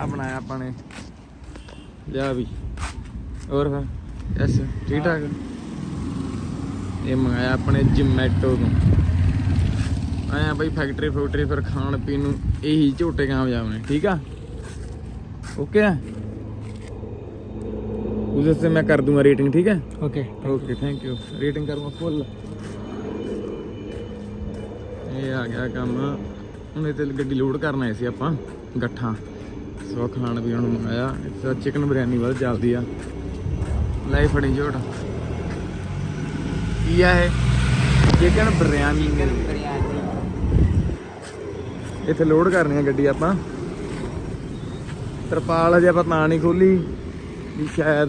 ਆ ਬਣਾਇਆ ਆਪਾਂ ਨੇ। ਲਿਆ ਵੀ। ਹੋਰ ਫਿਰ? ਯਸ ਠੀਕ ਠਾਕ? ਇਹ ਮੰਗਾਇਆ ਆਪਣੇ ਜਮੈਟੋ ਤੋਂ। ਆਇਆ ਬਈ ਫੈਕਟਰੀ ਫੈਕਟਰੀ ਫਿਰ ਖਾਣ ਪੀਣ ਨੂੰ ਇਹੀ ਝੋਟੇ ਕਾਮਯਾਬ ਨੇ ਠੀਕ ਆ? ਓਕੇ ਆ? ਉਸੇ ਸੇ ਮੈਂ ਕਰ ਦੂੰਗਾ ਰੇਟਿੰਗ ਠੀਕ ਹੈ okay okay thank you rating ਕਰੂੰਗਾ ਫੁੱਲ ਇਹ ਆ ਗਿਆ ਕੰਮ। ਹੁਣ ਇਹ ਤੇ ਗੱਡੀ ਲੋਡ ਕਰਨ ਆਏ ਸੀ ਆਪਾਂ ਗੱਠਾਂ। ਸੋ ਖਾਣ ਪੀਣ ਨੂੰ ਮੰਗਾਇਆ। ਇੱਥੇ ਚਿਕਨ ਬਿਰਿਆਨੀ ਬਹੁਤ ਚੱਲਦੀ ਆ। ਲੈ ਫੜੀ ਝੋਟ। ਕੀ ਆ ਇਹ? ਚਿਕਨ ਬਿਰਿਆਨੀ ਇੱਥੇ ਲੋਡ ਕਰਨੀ ਆ ਗੱਡੀ ਆਪਾਂ। ਤਰਪਾਲ ਹਜੇ ਆਪਾਂ ਤਾਂ ਨਹੀਂ ਖੋਲੀ, ਵੀ ਸ਼ਾਇਦ।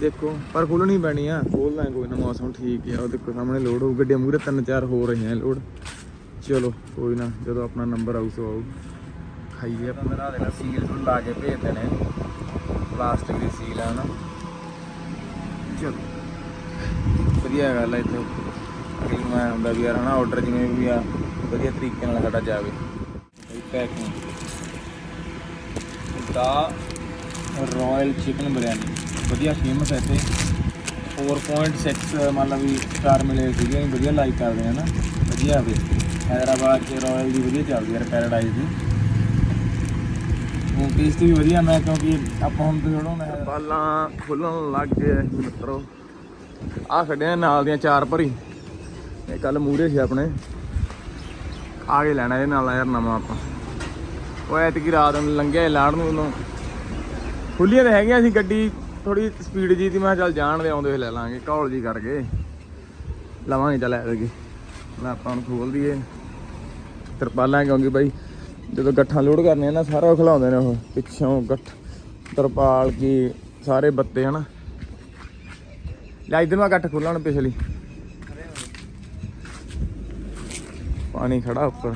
ਦੇਖੋ, ਪਰ ਖੋਲਣੀ ਪੈਣੀ ਆ। ਖੋਲ ਖੋਲਣਾ ਕੋਈ ਨਾ, ਮੌਸਮ ਠੀਕ ਆ। ਉਹ ਦੇਖੋ, ਸਾਹਮਣੇ ਲੋਡ ਹੋਊ। ਗੱਡੀਆਂ ਮੂਰੇ ਤਿੰਨ ਚਾਰ ਹੋ ਰਹੀਆਂ ਲੋਡ ਚਲੋ, ਕੋਈ ਨਾ, ਜਦੋਂ ਆਪਣਾ ਨੰਬਰ ਆਊ, ਸੋ ਆਊ। ਖਾਈਏ ਆਪਾਂ। ਬਣਾ ਦੇਣਾ ਸੀਲ ਸੁਲ ਲਾ ਕੇ ਭੇਜ ਦੇਣੇ। ਪਲਾਸਟਿਕ ਦੀ ਸੀਲ ਆ ਨਾ। ਚਲੋ। ਵਧੀਆ ਗੱਲ ਆ ਇੱਥੇ। ਕਈ ਮੈਂ ਹੁੰਦਾ ਵੀ ਯਾਰ ਹਨਾ ਆਰਡਰ ਜਿਵੇਂ ਵੀ ਆ ਵਧੀਆ ਤਰੀਕੇ ਨਾਲ ਸਾਡਾ ਜਾਵੇ। ਪੈਕਿੰਗ ਦਾ ਰਾਇਲ ਚਿਕਨ ਬਿਰਿਆਨੀ ਵਧੀਆ ਫੇਮਸ ਹੈ ਇੱਥੇ। 4.6 ਮਤਲਬ ਵੀ ਸਟਾਰ ਮਿਲੇ ਸੀਗੇ ਵਧੀਆ ਲਾਈਕ ਕਰਦੇ ਆ ਨਾ। ਵਧੀਆ ਵੇ ਹੈਦਰਾਬਾਦ ਚ ਰਾਇਲ ਦੀ ਵਧੀਆ ਚੱਲਦੀ ਹੈ ਪੈਰਾਡਾਈਜ਼ ਦੀ। ਟੇਸਟ ਵੀ ਵਧੀਆ, ਮੈਂ ਕਿਉਂਕਿ ਆਪਾਂ ਹੁਣ ਤੇ ਥੋੜਾ ਮੈਂ ਬਾਲਾਂ ਖੁੱਲਣ ਲੱਗ ਗਏ ਆ ਮਿੱਤਰੋ। ਆ ਖੜਿਆ ਨਾਲ ਦੀਆਂ ਚਾਰ ਭਰੀ। ਇਹ ਕੱਲ ਮੂਰੇ ਸੀ ਆਪਣੇ। ਆ ਕੇ ਲੈਣਾ ਇਹ ਨਾਲ, ਯਾਰ ਨਵਾਂ ਆਪਾਂ। ਉਹ ਐਤਕੀ ਰਾਤ ਨੂੰ ਲੰਘਿਆ ਲਾੜ ਨੂੰ ਉਦੋਂ। ਖੁੱਲੀਆਂ ਤਾਂ ਹੈਗੀਆਂ ਸੀ, ਗੱਡੀ ਥੋੜੀ ਸਪੀਡ ਜੀ ਦੀ ਮੈਂ ਕਿਹਾ ਚੱਲ ਜਾਣ ਦੇ, ਆਉਂਦੇ ਹੋਏ ਲੈ ਲਾਂਗੇ, ਘੌਲ ਜੀ ਕਰਕੇ। ਲਵਾਂਗੇ ਚੱਲ ਐਤਕੀ। ਮੈਂ ਆਪਾਂ ਨੂੰ ਖੋਲ ਦਈਏ। ਤਰਪਾਲਾਂ ਕਿਉਂਕਿ ਬਾਈ ਜਦੋਂ ਗੱਠਾਂ ਲੋਡ ਕਰਨੇ ਆ ਨਾ, ਸਾਰਾ ਖਿਲਾਉਂਦੇ ਨੇ ਉਹ। ਪਿੱਛੋਂ ਗੱਠ, ਤਰਪਾਲ ਕੀ, ਸਾਰੇ ਬੱਤੇ, ਹਨਾ? ਲੈ, ਇਧਰ ਨੂੰ ਗੱਠ ਖੋਲਣ ਪਿਛਲੀ। ਪਾਣੀ ਖੜਾ ਉੱਪਰ।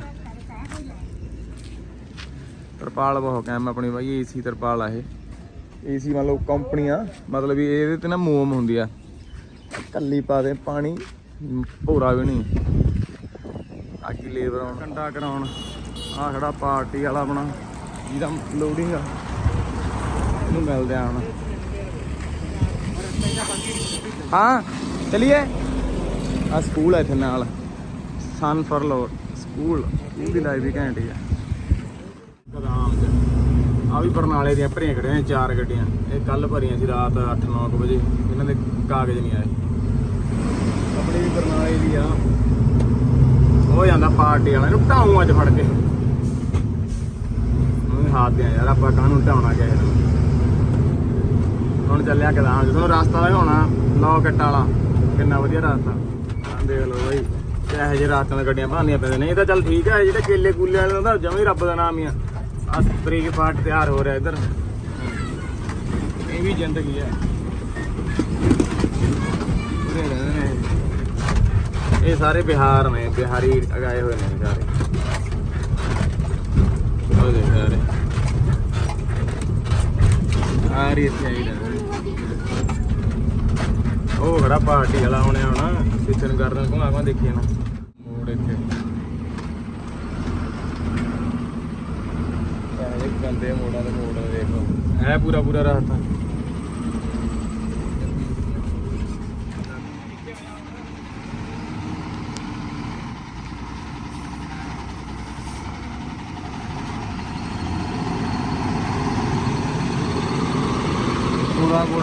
ਤਰਪਾਲ ਬਹੁਤ ਕੈਮ ਆਪਣੀ ਬਾਈ, ਏਸੀ ਤਰਪਾਲ ਆ ਇਹ। ਏਸੀ ਮੰਨ ਲਓ ਕੰਪਨੀ ਆ ਮਤਲਬ ਵੀ ਇਹਦੇ ਤੇ ਨਾ ਮੋਮ ਹੁੰਦੀ ਆ। ਕੱਲੀ ਪਾ ਦੇ ਪਾਣੀ, ਭੋਰਾ ਵੀ ਨਹੀਂ। ਆਗੀ ਲੇਬਰ ਆਉਣ। ਕੰਡਾ ਕਰਾਉਣ। ਆ ਖੜਾ ਪਾਰਟੀ ਵਾਲਾ ਆਪਣਾ, ਜਿਹਦਾ ਲੋਡਿੰਗ ਆ ਇਹਨੂੰ ਮਿਲਦੇ ਆ ਹੁਣ। ਹਾਂ, ਚਲਿਏ? ਆ ਸਕੂਲ ਆ ਇੱਥੇ ਨਾਲ। ਸਨ ਫਰਲੋਰ ਲੋ ਸਕੂਲ ਸਕੂਲ ਲਾਈਫ ਵੀ ਘੈਂਟ ਹੀ ਆ। ਆ ਵੀ ਬਰਨਾਲੇ ਦੀਆਂ ਭਰੀਆਂ ਖੜੀਆਂ ਚਾਰ ਗੱਡੀਆਂ। ਇਹ ਕੱਲ ਭਰੀਆਂ ਸੀ, ਰਾਤ 8-9 ਵਜੇ। ਇਹਨਾਂ ਦੇ ਕਾਗਜ਼ ਨਹੀਂ ਆਏ। ਆਪਣੇ ਵੀ ਬਰਨਾਲੇ ਦੀ ਆ। ਹੋ ਜਾਂਦਾ ਪਾਰਟੀ ਵਾਲਾ, ਇਹਨੂੰ ਢਾਉਂ ਅੱਜ ਫੜ ਕੇ। ਉਹਨੇ ਹੱਥ ਯਾਰ, ਆਪਾਂ ਕਾਹਨੂੰ ਢਾਉਣਾ ਕਿਸੇ ਨੂੰ? ਹੁਣ ਚੱਲਿਆ ਕਦਾਂ ਜਦੋਂ ਰਸਤਾ ਦਿਖਾਉਣਾ, ਨੌ ਕੱਟਾ ਵਾਲਾ, ਕਿੰਨਾ ਵਧੀਆ ਰਸਤਾ। ਦੇਖ ਲਓ ਬਾਈ, ਇਹੋ ਜਿਹੇ ਰਾਤਾਂ ਦੀਆਂ ਗੱਡੀਆਂ ਭਾਨੀਆਂ ਪੈਂਦੀਆਂ। ਨਹੀਂ ਤਾਂ ਚੱਲ ਠੀਕ ਹੈ ਜਿਹੜੇ ਕੇਲੇ ਕੂਲੇ ਵਾਲੇ ਦਾ ਜਮੇ ਰੱਬ ਦਾ ਨਾਮ ਹੀ ਆ। ਆ ਤਰੀਕ ਪਾਰਟ ਤਿਆਰ ਹੋ ਰਿਹਾ ਇੱਧਰ। ਇਹ ਵੀ ਜ਼ਿੰਦਗੀ ਹੈ ਇਹ। ਇਹ ਸਾਰੇ ਬਿਹਾਰ ਨੇ, ਬਿਹਾਰੀ ਅਗਾਏ ਹੋਏ ਨੇ ਸਾਰੇ ਉਹ ਦੇਖ ਸਾਰੇ ਆ ਰਹੀ ਇੱਥੇ ਆਈ ਰਹਿੰਦੇ ਉਹ ਖੜਾ ਪਾਰਟੀ ਵਾਲਾ ਆਉਣੇ ਆਉਣਾ ਪਿੱਛੇ ਨੂੰ ਘੁਮਾ ਘੁਮਾ ਦੇਖੀ ਜਾਣਾ। ਮੋੜ ਇੱਥੇ। ਇਹ ਗੰਦੇ ਮੋੜਾਂ ਦੇ ਮੋੜ ਦੇਖੋ। ਹੈ ਪੂਰਾ ਪੂਰਾ ਰਸਤਾ।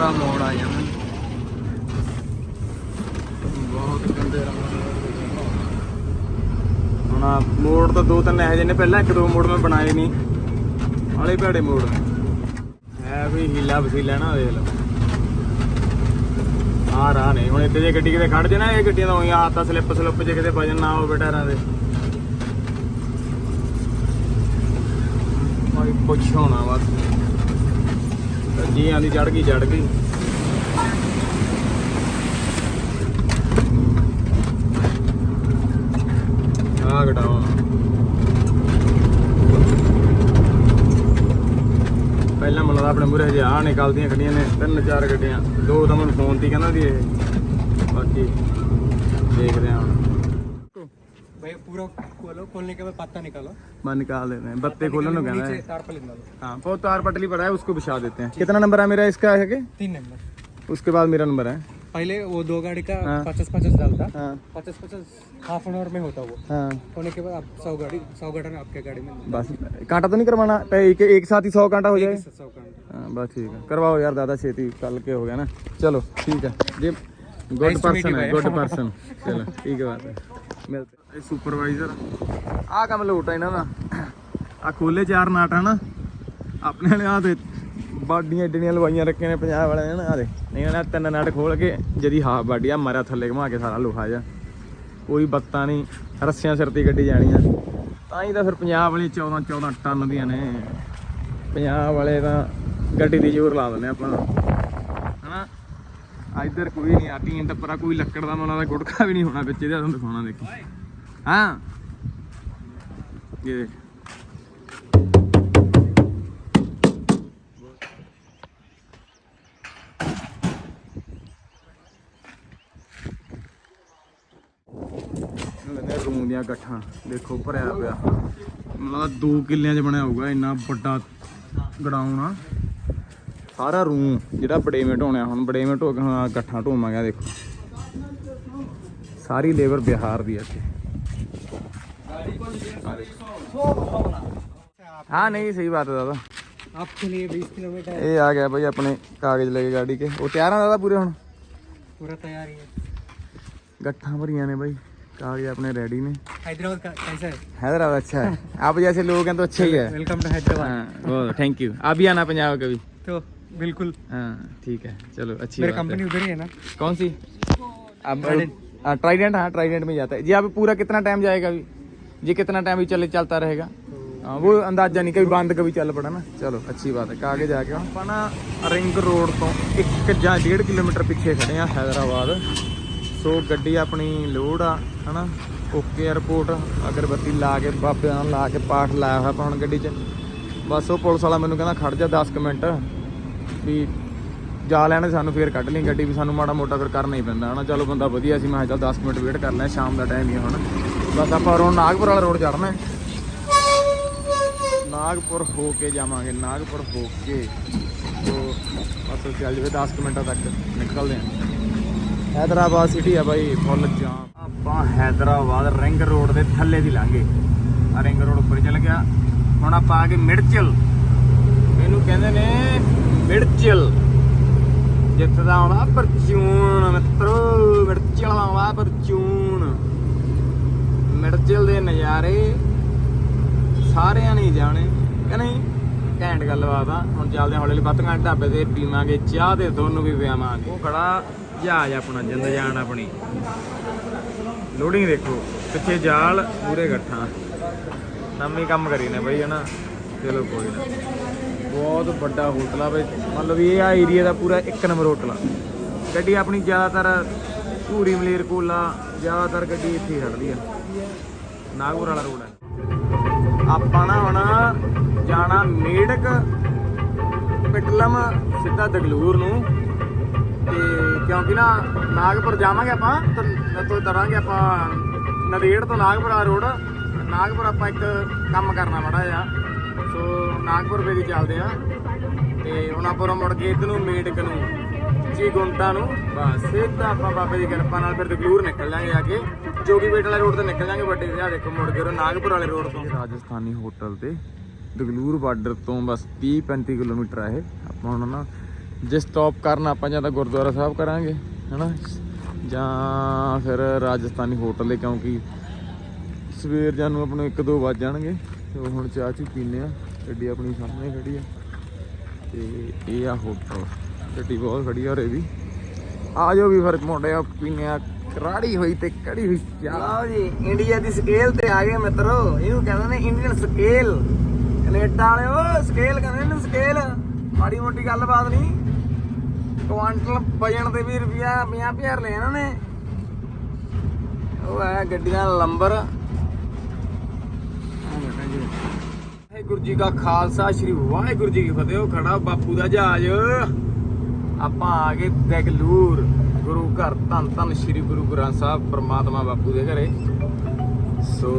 ਪੂਰਾ ਮੋੜ ਆ ਜਾਂਦਾ ਬਹੁਤ ਗੰਦੇ ਰੰਗ ਹੁਣ ਆਹ ਮੋੜ ਤਾਂ ਦੋ ਤਿੰਨ ਇਹੋ ਜਿਹੇ ਨੇ, ਪਹਿਲਾਂ ਇੱਕ ਦੋ ਮੋੜ ਮੈਂ ਬਣਾਏ ਨਹੀਂ। ਵਾਲੇ ਭੈੜੇ ਮੋੜ ਹੈ ਵੀ ਹੀਲਾ ਵਸੀਲਾ ਨਾ ਦੇਖ ਲਓ। ਆ ਰਹਾ ਨਹੀਂ ਹੁਣ ਇੱਥੇ ਜੇ ਗੱਡੀ ਕਿਤੇ ਖੜ ਜੇ ਨਾ, ਇਹ ਗੱਡੀਆਂ ਦਾ ਉਹੀ ਆਤਾ ਸਲਿੱਪ ਸਲਿੱਪ ਜੇ ਕਿਤੇ ਵਜਨ ਨਾ ਹੋਵੇ ਟਾਇਰਾਂ ਦੇ। ਕੋਈ ਪੁੱਛ ਹੋਣਾ ਬਸ। ਜੀ ਆਂਦੀ ਚੜ ਗਈ ਚੜ ਗਈ। ਆ ਘਟਾਓ ਪਹਿਲਾਂ ਮੈਨੂੰ ਆਪਣੇ ਮੂਰੇ ਹਜੇ ਆ ਨਿਕਲਦੀਆਂ ਗੱਡੀਆਂ ਨੇ, ਤਿੰਨ ਚਾਰ ਗੱਡੀਆਂ। ਦੋ ਤਾਂ ਮੈਨੂੰ ਫੋਨ ਤੇ ਕਹਿੰਦਾ ਸੀ ਇਹ। ਬਾਕੀ ਦੇਖਦੇ ਹਾਂ ਹੁਣ। भाई पूरा खोलो खोलने के बाद पत्ता निकालो। मैं निकाल देते हैं। बत्ते खोलो ना कहना है। तारपल हाँ, तार पटली पड़ा है उसको बिछा देते हैं। कितना नंबर है मेरा इसका है के? तीन नंबर। उसके बाद मेरा नंबर है। पहले वो दो गाड़ी का हाँ। पचास पचास डालता। पचास पचास हाफ़ एन आवर में होता वो। हाँ। होने के बाद आप सौ गाड़ी सौ गाड़ी आपके गाड़ी में। बस कांटा तो नहीं करवाना? एक, एक साथ ही सौ कांटा हो जाए? सौ कांटा। हाँ बस ठीक है। करवाओ यार दादा छेती कल के हो गया ना। चलो ठीक है। गुड पर्सन है गुड पर्सन चलो ठीक है बात है ਮਿਲਦੇ ਸੁਪਰਵਾਈਜ਼ਰ ਆਹ ਕੰਮ ਲੋਟ ਆ ਇਹਨਾਂ ਦਾ। ਆ ਖੋਲੇ ਚਾਰ ਨਾਟ ਨਾ। ਆਪਣੇ ਵਾਲੇ ਆ ਤੇ ਬਾਡੀਆਂ ਏਡੀਆਂ ਲਵਾਈਆਂ ਰੱਖੀਆਂ ਨੇ ਪੰਜਾਬ ਵਾਲਿਆਂ ਨੇ ਨਾ ਆ ਦੇ ਨਹੀਂ ਇਹਨਾਂ ਨੇ ਤਿੰਨ ਨਾਟ ਖੋਲ ਕੇ ਜਦੀ ਹਾਫ ਬਾਡੀ ਆ, ਮਾਰਿਆ ਥੱਲੇ ਘੁਮਾ ਕੇ ਸਾਰਾ ਲੋਹਾ ਜਾ ਕੋਈ ਬੱਤਾਂ ਨਹੀਂ, ਰੱਸਿਆਂ ਸਿਰ ਤੇ ਗੱਡੀ ਜਾਣੀ ਜਾਣੀਆਂ। ਤਾਂ ਹੀ ਤਾਂ ਫਿਰ ਪੰਜਾਬ ਵਾਲੀ 14 14 ਟਨ ਦੀਆਂ ਨੇ। ਪੰਜਾਬ ਵਾਲੇ ਤਾਂ ਗੱਡੀ ਦੀ ਜ਼ੋਰ ਲਾ ਦਿੰਦੇ ਆਪਾਂ। ਹਨਾ? ਆ ਇੱਧਰ ਕੋਈ ਨਹੀਂ ਆ ਟੀਨ ਟੱਪਰਾ ਕੋਈ ਲੱਕੜ ਦਾ ਮੋਨਾ ਦਾ ਗੁਟਕਾ ਵੀ ਨਹੀਂ ਹੋਣਾ ਵਿੱਚ, ਇਹਦੇ ਤੁਹਾਨੂੰ ਦਿਖਾਉਣਾ ਦੇਖੀ। ਹਾਂ। ਇਹ ਦੇਖ। ਲੈਣੇ ਰੂਮ ਦੀਆਂ ਗੱਠਾਂ, ਦੇਖੋ, ਭਰਿਆ ਪਿਆ। ਮਤਲਬ 2 ਕਿੱਲਿਆਂ 'ਚ ਬਣਿਆ ਹੋਊਗਾ, ਇੰਨਾ ਵੱਡਾ ਗਡਾਊਨ ਸਾਰਾ ਰੂਮ ਜਿਹੜਾ ਬੜੇਵੇਂ ਢੋਣਿਆ ਹੁਣ ਬੜੇਵੇਂ ਢੋ ਕੇ ਹੁਣ ਆਹ ਗੱਠਾਂ ਢੋਵਾਂਗੇ ਆਹ ਦੇਖੋ ਸਾਰੀ ਲੇਬਰ ਬਿਹਾਰ ਦੀ ਆ ਇੱਥੇ ਹਾਂ ਨਹੀਂ ਸਹੀ ਬਾਤ ਹੈ ਦਾਦਾ आपके लिए बीस किलोमीटर ਇਹ ਆ ਗਿਆ ਭਾਈ ਆਪਣੇ ਕਾਗਜ਼ ਲੈ ਕੇ ਗਾੜੀ ਕੇ ਉਹ ਤਿਆਰ ਆ ਦਾਦਾ ਪੂਰੇ ਹੁਣ पूरा तैयार ही है ਗੱਠਾਂ ਭਰੀਆਂ ਨੇ ਭਾਈ ਕਾਗਜ਼ ਆਪਣੇ ਰੈਡੀ ਨੇ हैदराबाद का कैसा है हैदराबाद अच्छा है आप जैसे लोग हैं तो अच्छा ही है वेलकम टू हैदराबाद हाँ वो थैंक यू आप भी आना पंजाब कभी तो बिल्कुल। हाँ ठीक है चलो अच्छी मेरी कंपनी उधर ही है ना? कौन सी? आप ट्राइडेंट हाँ ट्राइडेंट में जाता है। जी आप पूरा कितना टाइम जाएगा अभी? जी कितना टाइम भी चले चलता रहेगा। हाँ वो ਅੰਦਾਜ਼ਾ ਨਹੀਂ ਕभी ਬੰਦ ਕभी ਚੱਲ ਪੜਾ ਨਾ ਚਲੋ ਅੱਛੀ ਬਾਤ ਹੈ ਕਾਗੇ ਜਾ ਕੇ ਆਪਾਂ ਨਾ ਰਿੰਗ ਰੋਡ ਤੋਂ 1 ਜਾਂ 1.5 ਕਿਲੋਮੀਟਰ ਪਿੱਛੇ ਖੜੇ ਆ ਹైదరాబాద్ ਸੋ ਗੱਡੀ ਆਪਣੀ ਲੋਡ ਆ ਹਨਾ ਓਕੇ 에어ਪੋਰਟ ਅਗਰਬੱਤੀ ਲਾ ਕੇ ਬਾਬਿਆਂ ਲਾ ਕੇ ਪਾਠ ਲਾਇਆ ਹੋਇਆ ਆਪਾਂ ਹੁਣ ਗੱਡੀ 'ਚ ਬਸ ਉਹ ਪੁਲਿਸ ਵਾਲਾ ਮੈਨੂੰ ਕਹਿੰਦਾ ਖੜ ਜਾ 10 ਮਿੰਟ ਵੀ ਜਾ ਲੈਣ ਸਾਨੂੰ ਫੇਰ ਕੱਢ ਲਈ ਗੱਡੀ ਵੀ ਸਾਨੂੰ ਮਾੜਾ ਮੋਟਾ ਫਿਰ ਕਰਨਾ ਹੀ ਪੈਂਦਾ, ਹਨਾ? ਚਲੋ ਬੰਦਾ ਵਧੀਆ ਸੀ, ਮੈਂ ਕਿਹਾ ਚੱਲ 10 ਮਿੰਟ ਵੇਟ ਕਰ ਲੈ ਸ਼ਾਮ ਦਾ ਟਾਈਮ ਹੀ ਹੁਣ ਬਸ ਆਪਾਂ ਹੁਣ ਨਾਗਪੁਰ ਵਾਲਾ ਰੋਡ ਚੜਨਾ ਹੈ। ਨਾਗਪੁਰ ਹੋ ਕੇ ਜਾਵਾਂਗੇ, ਨਾਗਪੁਰ ਹੋ ਕੇ। ਤੋ ਬਸ ਚੱਲ ਜਵੇ 10 ਕੁ ਮਿੰਟਾਂ ਤੱਕ ਨਿਕਲਦੇ ਹਾਂ। ਹੈਦਰਾਬਾਦ ਸਿਟੀ ਆ ਬਾਈ, ਫੁੱਲ ਜਾਮ। ਆਪਾਂ ਹੈਦਰਾਬਾਦ ਰਿੰਗ ਰੋਡ ਦੇ ਥੱਲੇ ਦੀ ਲੰਘੇ ਆ ਰਿੰਗ ਰੋਡ ਉੱਪਰ ਚੱਲ ਗਿਆ। ਹੁਣ ਆਪਾਂ ਆ ਗਏ ਮਿਰਚਲ। ਇਹਨੂੰ ਕਹਿੰਦੇ ਨੇ ਮਿਰਚਲ। ਜਿੱਥੇ ਦਾ ਆਉਣਾ ਪਰਚੂਨ, ਮਿੱਤਰੋ, ਮਿਰਚਲ ਆਉਣਾ ਪਰਚੂਨ। ਮਿਰਚਲ ਦੇ ਨਜ਼ਾਰੇ ਸਾਰਿਆਂ ਨੇ ਜਾਣੇ, ਕਿ ਨਹੀਂ? ਘੈਂਟ ਗੱਲਬਾਤ ਆ। ਹੁਣ ਚੱਲਦੇ ਹੌਲੀ ਹੌਲੀ ਬੱਤੀਆਂ ਢਾਬੇ ਤੇ ਪੀਵਾਂਗੇ, ਚਾਹ ਤੇ ਤੁਹਾਨੂੰ ਵੀ ਪਿਆਵਾਂਗੇ। ਉਹ ਖੜਾ ਜਹਾਜ਼ ਆਪਣਾ, ਜਿੰਦ ਜਾਨ ਆਪਣੀ। ਲੋਡਿੰਗ ਦੇਖੋ, ਪਿੱਛੇ ਜਾਲ ਪੂਰੇ ਗੱਠਾਂ। ਨਵੀਂ ਕੰਮ ਕਰੀ ਨੇ ਬਈ, ਹਨਾ? ਚਲੋ ਕੋਈ ਨਾ। ਬਹੁਤ ਵੱਡਾ ਹੋਟਲ ਆ ਬਈ। ਮਤਲਬ ਇਹ ਆ ਏਰੀਆ ਦਾ ਪੂਰਾ ਇੱਕ ਨੰਬਰ ਹੋਟਲ ਆ। ਗੱਡੀ ਆਪਣੀ ਜ਼ਿਆਦਾਤਰ ਧੂਰੀ ਮਲੇਰਕੋਲਾ ਜ਼ਿਆਦਾਤਰ ਗੱਡੀ ਇੱਥੇ ਖੜਦੀ ਆ। ਨਾਗਪੁਰ ਵਾਲਾ ਰੋਡ ਹੈ ਆਪਾਂ ਨਾ ਹੁਣ ਜਾਣਾ ਮੇੜਕ, ਪਿਟਲਮ, ਸਿੱਧਾ ਦਗਲੂਰ ਨੂੰ। ਤੇ ਕਿਉਂਕਿ ਨਾ ਨਾਗਪੁਰ ਜਾਵਾਂਗੇ ਆਪਾਂ ਤਾਂ ਤੋਂ ਤਰਾਂਗੇ ਆਪਾਂ ਨਦੇੜ ਤੋਂ ਨਾਗਪੁਰ ਆ ਰੋਡ ਨਾਗਪੁਰ ਆਪਾਂ ਇੱਕ ਕੰਮ ਕਰਨਾ ਮੜਾ ਆ ਸੋ ਨਾਗਪੁਰ ਵੇ ਦੀ ਚੱਲਦੇ ਆ। ਤੇ ਹੁਣ ਆਪਾਂ ਮੁੜ ਕੇ ਇਧਰ ਨੂੰ ਮੇੜਕ ਨੂੰ ਜੀ ਗੁੰਟਾ ਨੂੰ, ਬਸ ਸਿੱਧਾ ਆਪਾਂ ਬਾਬੇ ਦੀ ਕਿਰਪਾ ਨਾਲ ਫਿਰ ਦਗਲੂਰ ਨਿਕਲ ਜਾਾਂਗੇ ਆ ਕੇ। ਜੋਗੀ ਬੇਟ ਵਾਲੇ ਰੋਡ ਤੇ ਨਿਕਲ ਜਾਾਂਗੇ ਵੱਡੇ ਵਿਆਹ ਦੇਖੋ ਮੁੜ ਕੇ ਉਰੋਂ ਨਾਗਪੁਰ ਵਾਲੇ ਰੋਡ ਤੋਂ। ਰਾਜਸਥਾਨੀ ਹੋਟਲ ਤੇ ਦਗਲੂਰ ਬਾਰਡਰ ਤੋਂ ਬਸ 30 35 ਕਿਲੋਮੀਟਰ ਆ ਇਹ। ਆਪਾਂ ਹੁਣ ਨਾ ਜੇ ਸਟਾਪ ਕਰਨਾ ਆਪਾਂ ਜਾਂ ਤਾਂ ਗੁਰਦੁਆਰਾ ਸਾਹਿਬ ਕਰਾਂਗੇ, ਹਨਾ? ਜਾਂ ਫਿਰ ਰਾਜਸਥਾਨੀ ਹੋਟਲ ਦੇ, ਕਿਉਂਕਿ ਸਵੇਰ ਜਾਨੂੰ ਆਪਾਂ ਨੂੰ 1-2 ਵੱਜ ਜਾਣਗੇ। ਤੇ ਹੁਣ ਚਾਹ ਚੂ ਪੀਨੇ ਆ। ਗੱਡੀ ਆਪਣੀ ਸਾਹਮਣੇ ਖੜੀ ਆ। ਤੇ ਇਹ ਆ ਹੋਟਲ। ਗੱਡੀ ਬਹੁਤ ਖੜੀ ਆ ਉਰੇ ਵੀ। ਆ ਜਾਓ ਵੀ ਫਿਰ ਮੁੰਡਿਆ ਪੀਨੇ ਆ। ਕਰਾੜੀ ਹੋਈ ਤੇ ਕੜੀ ਹੋਈ ਚਾਹ। ਜੀ ਇੰਡੀਆ ਦੀ ਸਕੇਲ ਤੇ ਆ ਗਏ ਮਿੱਤਰੋ। ਇਹਨੂੰ ਕਹਿੰਦੇ ਨੇ ਇੰਡੀਅਨ ਸਕੇਲ ਕੈਨੇਡਾ ਵਾਲਿਓ ਸਕੇਲ ਕਹਿੰਦੇ ਨੇ ਸਕੇਲ ਮਾੜੀ ਮੋਟੀ ਗੱਲਬਾਤ ਨਹੀਂ। ਕੁਆਂਟਲ ਵਜਣ ਤੇ ਵੀ ਰੁਪਿਆ 50 ਹਜ਼ਾਰ ਲੈ ਇਹਨਾਂ ਨੇ ਉਹ ਹੈ ਗੱਡੀਆਂ ਲੰਬਰ ਵਾਹਿਗੁਰੂ ਜੀ ਕਾ ਖਾਲਸਾ, ਸ੍ਰੀ ਵਾਹਿਗੁਰੂ ਜੀ ਕੀ ਫਤਿਹ। ਉਹ ਖੜਾ ਬਾਪੂ ਦਾ ਜਹਾਜ਼। ਆਪਾਂ ਆ ਗਏ ਦਗਲੂਰ ਗੁਰੂ ਘਰ, ਧੰਨ ਧੰਨ ਸ੍ਰੀ ਗੁਰੂ ਗ੍ਰੰਥ ਸਾਹਿਬ, ਪ੍ਰਮਾਤਮਾ ਬਾਪੂ ਦੇ ਘਰੇ। ਸੋ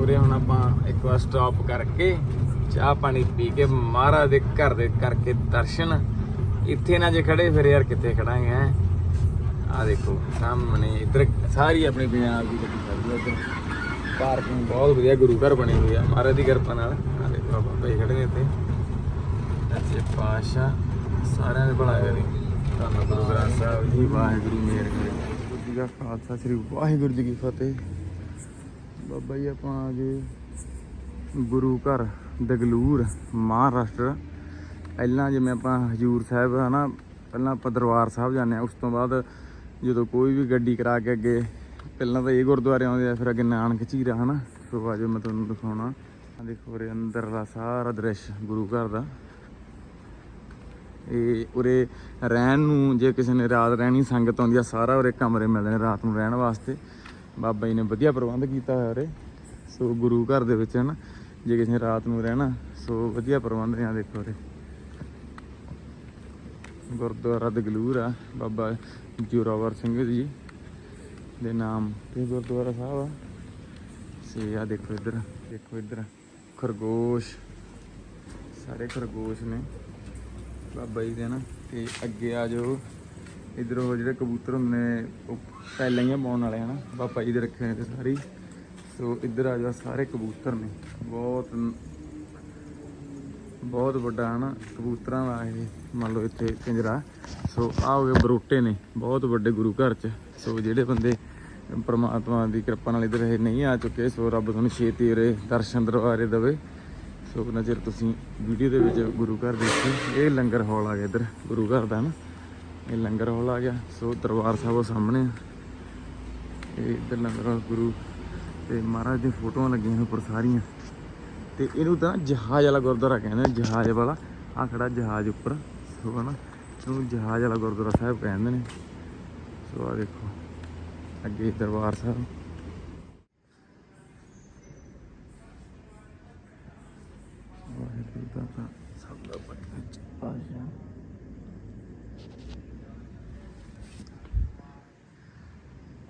ਉਰੇ ਹੁਣ ਆਪਾਂ ਇੱਕ ਵਾਰ ਸਟਾਪ ਕਰਕੇ ਚਾਹ ਪਾਣੀ ਪੀ ਕੇ ਮਹਾਰਾਜ ਦੇ ਘਰ ਦੇ ਕਰਕੇ ਦਰਸ਼ਨ। ਇੱਥੇ ਨਾ ਜੇ ਖੜੇ, ਫਿਰ ਯਾਰ ਕਿੱਥੇ ਖੜਾਂਗੇ, ਹੈਂ? ਆ ਦੇਖੋ, ਸਾਹਮਣੇ ਇੱਧਰ ਸਾਰੀ ਆਪਣੀ ਪੰਜਾਬ ਦੀ ਗੱਡੀ ਖੜੀ ਆ ਇੱਧਰ। ਪਾਰਕਿੰਗ ਬਹੁਤ ਵਧੀਆ, ਗੁਰੂ ਘਰ ਬਣੀ ਹੋਈ ਆ, ਮਹਾਰਾਜ ਦੀ ਕਿਰਪਾ ਨਾਲ। ਬਾਬਾ ਭਾਈ ਖੜੇ ਨੇ ਇੱਥੇ। ਅੱਛੇ ਪਾਸ਼ਾ ਸਾਰਿਆਂ ਦੇ ਭਲਾ ਕਰੇ ਧੰਨ ਗੁਰੂ ਗ੍ਰੰਥ ਸਾਹਿਬ ਜੀ, ਵਾਹਿਗੁਰੂ ਮੇਰ ਕਰੇ। ਜੀ ਦਾ ਖਾਲਸਾ, ਸ੍ਰੀ ਵਾਹਿਗੁਰੂ ਜੀ ਕੀ ਫਤਿਹ। ਬਾਬਾ ਜੀ, ਆਪਾਂ ਆ ਗਏ ਗੁਰੂ ਘਰ ਦਗਲੂਰ ਮਹਾਰਾਸ਼ਟਰ। ਪਹਿਲਾਂ ਜਿਵੇਂ ਆਪਾਂ ਹਜੂਰ ਸਾਹਿਬ, ਹਨਾ, ਪਹਿਲਾਂ ਆਪਾਂ ਦਰਬਾਰ ਸਾਹਿਬ ਜਾਂਦੇ ਆ ਉਸ ਤੋਂ ਬਾਅਦ ਜਦੋਂ ਕੋਈ ਵੀ ਗੱਡੀ ਕਰਾ ਕੇ ਅੱਗੇ, ਪਹਿਲਾਂ ਤਾਂ ਇਹ ਗੁਰਦੁਆਰੇ ਆਉਂਦੇ ਆ, ਫਿਰ ਅੱਗੇ ਨਾਨਕ ਝੀਰਾ, ਹਨਾ। ਸੋ ਆਜੋ ਮੈਂ ਤੁਹਾਨੂੰ ਦਿਖਾਉਣਾ। ਦੇਖੋ ਉਰੇ ਅੰਦਰਲਾ ਸਾਰਾ ਦ੍ਰਿਸ਼ ਗੁਰੂ ਘਰ ਦਾ। ਇਹ ਉਰੇ ਰਹਿਣ ਨੂੰ ਜੇ ਕਿਸੇ ਨੇ ਰਾਤ ਰਹਿਣੀ, ਸੰਗਤ ਆਉਂਦੀ ਆ, ਸਾਰਾ ਉਰੇ ਕਮਰੇ ਮਿਲਦੇ ਨੇ ਰਾਤ ਨੂੰ ਰਹਿਣ ਵਾਸਤੇ। ਬਾਬਾ ਜੀ ਨੇ ਵਧੀਆ ਪ੍ਰਬੰਧ ਕੀਤਾ ਹੋਇਆ ਉਰੇ। ਸੋ ਗੁਰੂ ਘਰ ਦੇ ਵਿੱਚ ਹਨ, ਜੇ ਕਿਸੇ ਨੇ ਰਾਤ ਨੂੰ ਰਹਿਣਾ, ਸੋ ਵਧੀਆ ਪ੍ਰਬੰਧ ਨੇ ਆ ਦੇਖੋ ਉਰੇ। ਗੁਰਦੁਆਰਾ ਦਗਲੂਰ ਆ, ਬਾਬਾ ਜੋਰਾਵਰ ਸਿੰਘ ਜੀ ਦੇ ਨਾਮ ਤੇ ਗੁਰਦੁਆਰਾ ਸਾਹਿਬ ਆ। ਸੇ ਆ ਦੇਖੋ ਇੱਧਰ ਦੇਖੋ ਇੱਧਰ। ਖਰਗੋਸ਼। ਸਾਰੇ ਖਰਗੋਸ਼ ਨੇ। ਬਾਬਾ ਜੀ ਦੇ ਨਾ। ਤੇ ਅੱਗੇ ਆ ਜਾਓ। ਇਧਰ ਉਹ ਜਿਹੜੇ ਕਬੂਤਰ ਹੁੰਦੇ ਨੇ, ਉਹ ਪਹਿਲਾਂ ਹੀ ਪਾਉਣ ਵਾਲੇ, ਹਨਾ? ਬਾਬਾ ਜੀ ਦੇ ਰੱਖੇ ਨੇ ਤੇ ਸਾਰੇ ਹੀ। ਸੋ ਇੱਧਰ ਆ ਜਾ ਸਾਰੇ ਕਬੂਤਰ ਨੇ। ਬਹੁਤ ਬਹੁਤ ਵੱਡਾ, ਹਨਾ, ਕਬੂਤਰਾਂ ਦਾ ਇਹ, ਮੰਨ ਲਓ ਇੱਥੇ ਪਿੰਜਰਾ। ਸੋ ਆ ਹੋ ਗਏ ਬਰੋਟੇ ਨੇ, ਬਹੁਤ ਵੱਡੇ ਗੁਰੂ ਘਰ ਚ। ਸੋ ਜਿਹੜੇ ਬੰਦੇ ਪ੍ਰਮਾਤਮਾ ਦੀ ਕਿਰਪਾ ਨਾਲ ਇੱਧਰ ਇਹ ਨਹੀਂ ਆ ਚੁੱਕੇ, ਸੋ ਰੱਬ ਤੁਹਾਨੂੰ ਛੇਤੀ ਉਰੇ ਦਰਸ਼ਨ ਦਰਬਾਰੇ ਦੇਵੇ। ਸੋ ਉਹਨਾਂ ਚਿਰ ਤੁਸੀਂ ਵੀਡੀਓ ਦੇ ਵਿੱਚ ਗੁਰੂ ਘਰ ਦੇਖੀ? ਇਹ ਲੰਗਰ ਹਾਲ ਆ ਗਿਆ ਇੱਧਰ, ਗੁਰੂ ਘਰ ਦਾ ਨਾ। ਇਹ ਲੰਗਰ ਹਾਲ ਆ ਗਿਆ। ਸੋ ਦਰਬਾਰ ਸਾਹਿਬ ਉਹ ਸਾਹਮਣੇ ਆ। ਇਹ ਇੱਧਰ ਲੰਗਰ ਹਾਲ ਗੁਰੂ ਤੇ ਮਹਾਰਾਜ ਦੀਆਂ ਫੋਟੋਆਂ ਲੱਗੀਆਂ ਨੇ ਉੱਪਰ ਸਾਰੀਆਂ। ਤੇ ਇਹਨੂੰ ਤਾਂ ਜਹਾਜ਼ ਵਾਲਾ ਗੁਰਦੁਆਰਾ ਕਹਿੰਦੇ ਜਹਾਜ਼ ਵਾਲਾ। ਆ ਖੜਾ ਜਹਾਜ਼ ਉੱਪਰ। ਸੋ ਹਨਾ, ਇਹਨੂੰ ਜਹਾਜ਼ ਵਾਲਾ ਗੁਰਦੁਆਰਾ ਸਾਹਿਬ ਕਹਿੰਦੇ ਨੇ। ਸੋ ਆ ਦੇਖੋ। ਅੱਗੇ ਦਰਬਾਰ ਸਾਹਿਬ। ਵਾਹਿਗੁਰੂ ਦਾ ਸਭ ਦਾ ਪੰਚ ਪਾਸ਼ਾ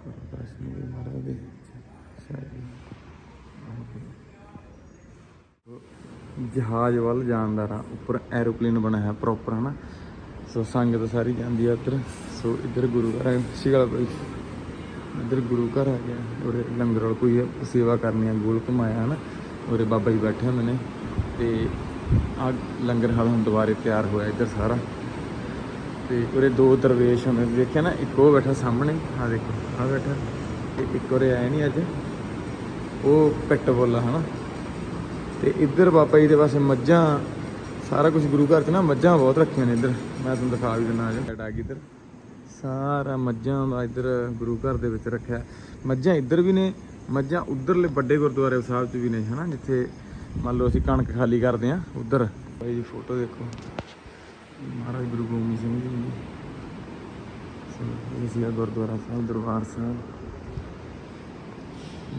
ਗੁਰਦਾਸ ਜੀ ਮਹਾਰਾਜ ਦੇ ਜਹਾਜ਼ ਵੱਲ ਜਾਣ ਦਾ ਰਾਹ, ਉੱਪਰ ਐਰੋਪਲੇਨ ਬਣਿਆ ਹੈ ਪ੍ਰੋਪਰ ਹਨਾ। ਸੋ ਸੰਗਤ ਸਾਰੀ ਜਾਂਦੀ ਆ ਉੱਧਰ। ਸੋ ਇੱਧਰ ਗੁਰੂ ਘਰ ਹੈ ਸਿਗਲ ਇੱਧਰ ਗੁਰੂ ਘਰ ਆ ਗਿਆ। ਉਰੇ ਲੰਗਰ ਵਾਲ ਕੋਈ ਸੇਵਾ ਕਰਨੀ ਆ, ਗੋਲ ਘੁਮਾਇਆ ਹਨਾ। ਉਰੇ ਬਾਬਾ ਜੀ ਬੈਠੇ ਹੁੰਦੇ ਨੇ। ਤੇ ਆ ਲੰਗਰ ਹਾਲ ਹੁਣ ਦੁਬਾਰੇ ਤਿਆਰ ਹੋਇਆ ਇੱਧਰ ਸਾਰਾ। ਤੇ ਉਰੇ ਦੋ ਦਰਵੇਸ਼ ਹੁੰਦੇ ਨੇ। ਦੇਖਿਆ ਨਾ, ਇੱਕ ਉਹ ਬੈਠਾ ਸਾਹਮਣੇ ਆ ਦੇਖੋ ਆ ਬੈਠਾ। ਤੇ ਇੱਕ ਉਰੇ ਆਇਆ ਨਹੀਂ ਅੱਜ। ਉਹ ਪਿੱਟ ਬੋਲਾ ਹਨਾ। ਤੇ ਇੱਧਰ ਬਾਬਾ ਜੀ ਦੇ ਪਾਸੇ ਮੱਝਾਂ, ਸਾਰਾ ਕੁਝ ਗੁਰੂ ਘਰ 'ਚ ਨਾ ਮੱਝਾਂ ਬਹੁਤ ਰੱਖੀਆਂ ਨੇ ਇੱਧਰ। ਮੈਂ ਤੁਹਾਨੂੰ ਦਿਖਾ ਵੀ ਦਿੰਦਾ ਅੱਜ। ਸਾਈਡ ਆ ਗਈ ਇੱਧਰ ਸਾਰਾ ਮੱਝਾਂ ਦਾ ਇੱਧਰ ਗੁਰੂ ਘਰ ਦੇ ਵਿੱਚ ਰੱਖਿਆ। ਮੱਝਾਂ ਇੱਧਰ ਵੀ ਨੇ, ਮੱਝਾਂ ਉਧਰਲੇ ਵੱਡੇ ਗੁਰਦੁਆਰੇ ਸਾਹਿਬ 'ਚ ਵੀ ਨੇ, ਹਨਾ, ਜਿੱਥੇ ਮੰਨ ਲਓ ਅਸੀਂ ਕਣਕ ਖਾਲੀ ਕਰਦੇ ਆ ਉਧਰ। ਬਾਈ ਜੀ, ਫੋਟੋ ਦੇਖੋ। ਮਹਾਰਾਜ ਗੁਰੂ ਗੋਬਿੰਦ ਸਿੰਘ ਜੀ ਦੀ ਸੋ, ਇਹ ਗੁਰਦੁਆਰਾ ਸਾਹਿਬ, ਦਰਬਾਰ ਸਾਹਿਬ।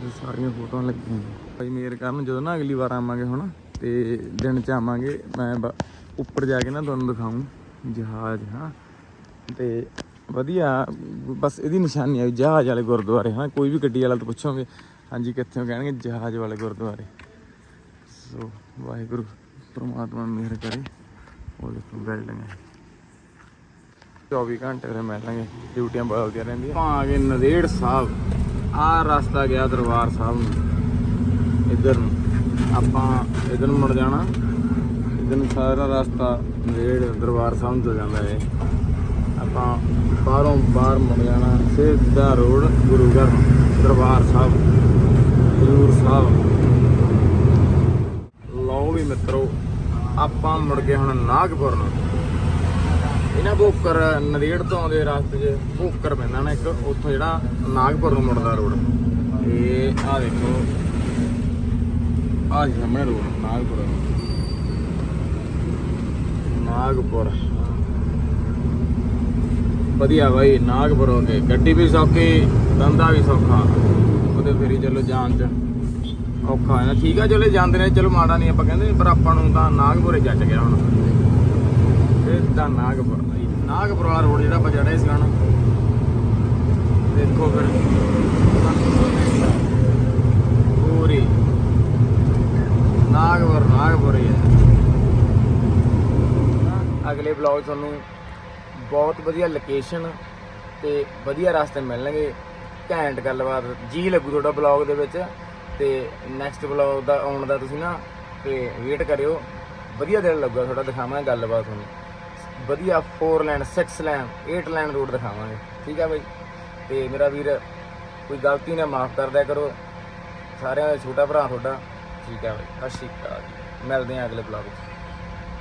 ਇਹ ਸਾਰੀਆਂ ਫੋਟੋਆਂ ਲੱਗੀਆਂ ਨੇ। ਭਾਈ ਮੇਰ ਕਰਨ ਜਦੋਂ ਨਾ ਅਗਲੀ ਵਾਰ ਆਵਾਂਗੇ ਹੁਣ, ਤੇ ਦਿਨ ਚ ਆਵਾਂਗੇ, ਮੈਂ ਬ- ਉੱਪਰ ਜਾ ਕੇ ਨਾ ਤੁਹਾਨੂੰ ਦਿਖਾਉਂ ਜਹਾਜ਼, ਹਾਂ। ਤੇ ਵਧੀਆ, ਬਸ ਇਹਦੀ ਨਿਸ਼ਾਨੀ ਆ ਜਹਾਜ਼ ਵਾਲੇ ਗੁਰਦੁਆਰੇ, ਹਾਂ, ਕੋਈ ਵੀ ਗੱਡੀ ਵਾਲਾ ਤੋਂ ਪੁੱਛੋਗੇ, ਹਾਂਜੀ, ਕਿੱਥੇ ਕਹਿਣਗੇ ਜਹਾਜ਼ ਵਾਲੇ ਗੁਰਦੁਆਰੇ। ਸੋ, ਵਾਹਿਗੁਰੂ, ਪ੍ਰਮਾਤਮਾ ਮਿਹਰ ਕਰੇ। ਉਹ ਦੇਖੋ ਬਿਲਡਿੰਗ ਹੈ 24 ਘੰਟੇ ਉਰੇ ਮਿਲਾਂਗੇ ਡਿਊਟੀਆਂ ਬਦਲਦੀਆਂ ਰਹਿੰਦੀਆਂ। ਆ ਗਏ ਨਦੇੜ ਸਾਹਿਬ ਆਹ ਰਸਤਾ ਗਿਆ ਦਰਬਾਰ ਸਾਹਿਬ ਨੂੰ। ਇੱਧਰ ਨੂੰ। ਆਪਾਂ ਇੱਧਰ ਨੂੰ ਮੁੜ ਜਾਣਾ। ਇੱਧਰ ਨੂੰ ਸਾਰਾ ਰਸਤਾ ਨਦੇੜ ਦਰਬਾਰ ਸਾਹਿਬ ਨੂੰ ਜਾਂਦਾ ਹੈ ਆਪਾਂ ਬਾਹਰੋਂ ਬਾਹਰ ਮੁੜ ਜਾਣਾ। ਸਿੱਧਾ ਰੋਡ, ਗੁਰੂ ਘਰ, ਦਰਬਾਰ ਸਾਹਿਬ, ਹਜ਼ੂਰ ਸਾਹਿਬ। ਲਓ ਵੀ ਮਿੱਤਰੋ, ਆਪਾਂ ਮੁੜ ਗਏ ਹੁਣ ਨਾਗਪੁਰ ਨੂੰ। ਇਹਨਾਂ ਭੋਕਰ ਨਦੇੜ ਤੋਂ ਆਉਂਦੇ ਰਸਤੇ 'ਚ ਭੋਕਰ ਪੈਂਦਾ ਨਾ ਇੱਕ, ਉੱਥੋਂ ਜਿਹੜਾ ਨਾਗਪੁਰ ਨੂੰ ਮੁੜਦਾ ਰੋਡ। ਇਹ ਆ ਦੇਖੋ ਆ ਸਾਹਮਣੇ ਰੋਡ, ਨਾਗਪੁਰ। ਨਾਗਪੁਰ। ਵਧੀਆ ਬਾਈ, ਨਾਗਪੁਰ ਹੋ ਗੱਡੀ ਵੀ ਸੌਖੀ, ਧੰਦਾ ਵੀ ਸੌਖਾ। ਉਹਦੇ ਫੇਰੀ ਚਲੋ ਜਾਣ ਚ। ਔਖਾ ਹੈ ਠੀਕ ਆ, ਚਲੇ ਜਾਂਦੇ ਨੇ। ਚਲੋ ਮਾੜਾ ਨਹੀਂ ਆਪਾਂ ਕਹਿੰਦੇ, ਪਰ ਆਪਾਂ ਨੂੰ ਤਾਂ ਨਾਗਪੁਰੇ ਜੱਜ ਗਿਆ ਹੁਣ। ਇਹ ਤਾਂ ਨਾਗਪੁਰ ਬਾਈ। ਨਾਗਪੁਰ ਵਾਲਾ ਰੋਡ ਜਿਹੜਾ ਆਪਾਂ ਚੜਿਆ ਸੀ ਗਾਣਾ ਦੇਖੋ ਫਿਰ। ਨਾਗਪੁਰੀ, ਨਾਗਪੁਰ ਹੀ ਹੈ। ਅਗਲੇ ਬਲੌਗ ਤੁਹਾਨੂੰ ਬਹੁਤ ਵਧੀਆ ਲੋਕੇਸ਼ਨ ਤੇ ਵਧੀਆ ਰਸਤੇ ਮਿਲਣਗੇ। ਘੈਂਟ ਗੱਲਬਾਤ। ਜੀ ਲੱਗੂ ਤੁਹਾਡਾ ਬਲੌਗ ਦੇ ਵਿੱਚ ਤੇ ਨੈਕਸਟ ਬਲੌਗ ਦਾ ਆਉਣ ਦਾ ਤੁਸੀਂ ਨਾ ਤੇ ਵੇਟ ਕਰਿਓ। ਵਧੀਆ ਦਿਨ ਲੱਗੂਗਾ ਤੁਹਾਡਾ ਦਿਖਾਵਾਂਗੇ ਗੱਲਬਾਤ ਤੁਹਾਨੂੰ। ਵਧੀਆ 4 ਲਾਈਨ 6 ਲਾਈਨ 8 ਲਾਈਨ ਰੋਡ ਦਿਖਾਵਾਂਗੇ। ਠੀਕ ਆ ਬਾਈ? ਤੇ ਮੇਰਾ ਵੀਰ ਕੋਈ ਗਲਤੀ ਨਾ ਮਾਫ ਕਰ ਕਰੋ। ਸਾਰਿਆਂ ਦਾ ਛੋਟਾ ਭਰਾ ਤੁਹਾਡਾ। ਠੀਕ ਆ ਬਾਈ। ਸਤਿ ਸ਼੍ਰੀ ਅਕਾਲ ਮਿਲਦੇ ਹਾਂ ਅਗਲੇ ਬਲੌਗ 'ਚ।